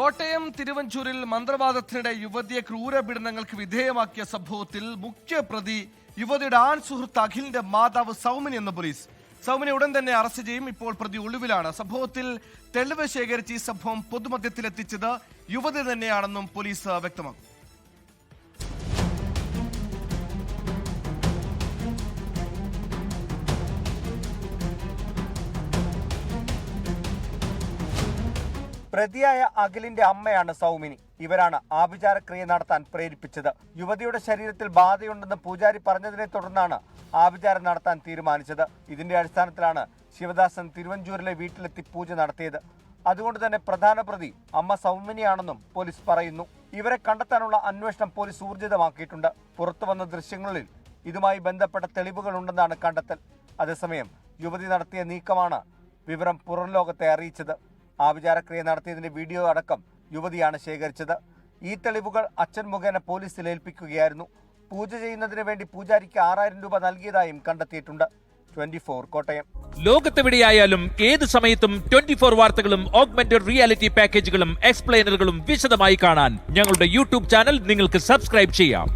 കോട്ടയം തിരുവഞ്ചൂരിൽ മന്ത്രവാദത്തിനിടെ യുവതിയെ ക്രൂരപീഡനങ്ങൾക്ക് വിധേയമാക്കിയ സംഭവത്തിൽ മുഖ്യപ്രതി യുവതിയുടെ ആൺ സുഹൃത്ത് അഖിലിന്റെ മാതാവ് സൗമിനി എന്ന പോലീസ്. സൗമിനെ ഉടൻ തന്നെ അറസ്റ്റ് ചെയ്യും. ഇപ്പോൾ പ്രതി ഒളിവിലാണ്. സംഭവത്തിൽ തെളിവ് ശേഖരിച്ച് ഈ സംഭവം പൊതുമധ്യത്തിലെത്തിച്ചത് യുവതി തന്നെയാണെന്നും പോലീസ് വ്യക്തമാക്കും പ്രതിയായ അഖിലിന്റെ അമ്മയാണ് സൗമിനി. ഇവരാണ് ആഭിചാരക്രിയ നടത്താൻ പ്രേരിപ്പിച്ചത്. യുവതിയുടെ ശരീരത്തിൽ ബാധയുണ്ടെന്ന് പൂജാരി പറഞ്ഞതിനെ തുടർന്നാണ് ആഭിചാരം നടത്താൻ തീരുമാനിച്ചത്. ഇതിന്റെ അടിസ്ഥാനത്തിലാണ് ശിവദാസൻ തിരുവഞ്ചൂരിലെ വീട്ടിലെത്തി പൂജ നടത്തിയത്. അതുകൊണ്ട് തന്നെ പ്രധാന പ്രതി അമ്മ സൗമിനിയാണെന്നും പോലീസ് പറയുന്നു. ഇവരെ കണ്ടെത്താനുള്ള അന്വേഷണം പോലീസ് ഊർജിതമാക്കിയിട്ടുണ്ട്. പുറത്തു വന്ന ദൃശ്യങ്ങളിൽ ഇതുമായി ബന്ധപ്പെട്ട തെളിവുകളുണ്ടെന്നാണ് കണ്ടെത്തൽ. അതേസമയം യുവതി നടത്തിയ നീക്കമാണ് വിവരം പുറം ലോകത്തെ അറിയിച്ചത്. ആഭിചാരക്രിയ നടത്തിയതിന്റെ വീഡിയോ അടക്കം യുവതിയാണ് ശേഖരിച്ചത്. ഈ തെളിവുകൾ അച്ഛൻ മുഖേന പോലീസിൽ ഏൽപ്പിക്കുകയായിരുന്നു. പൂജ ചെയ്യുന്നതിന് വേണ്ടി പൂജാരിക്ക് ആറായിരം രൂപ നൽകിയതായും കണ്ടെത്തിയിട്ടുണ്ട്. ലോകത്തെവിടെയായാലും ഏത് സമയത്തും ട്വന്റി ഫോർ വാർത്തകളും ഓഗ്മെന്റഡ് റിയാലിറ്റി പാക്കേജുകളും എക്സ്പ്ലെയിനറുകളും വിശദമായി കാണാൻ ഞങ്ങളുടെ യൂട്യൂബ് ചാനൽ നിങ്ങൾക്ക് സബ്സ്ക്രൈബ് ചെയ്യാം.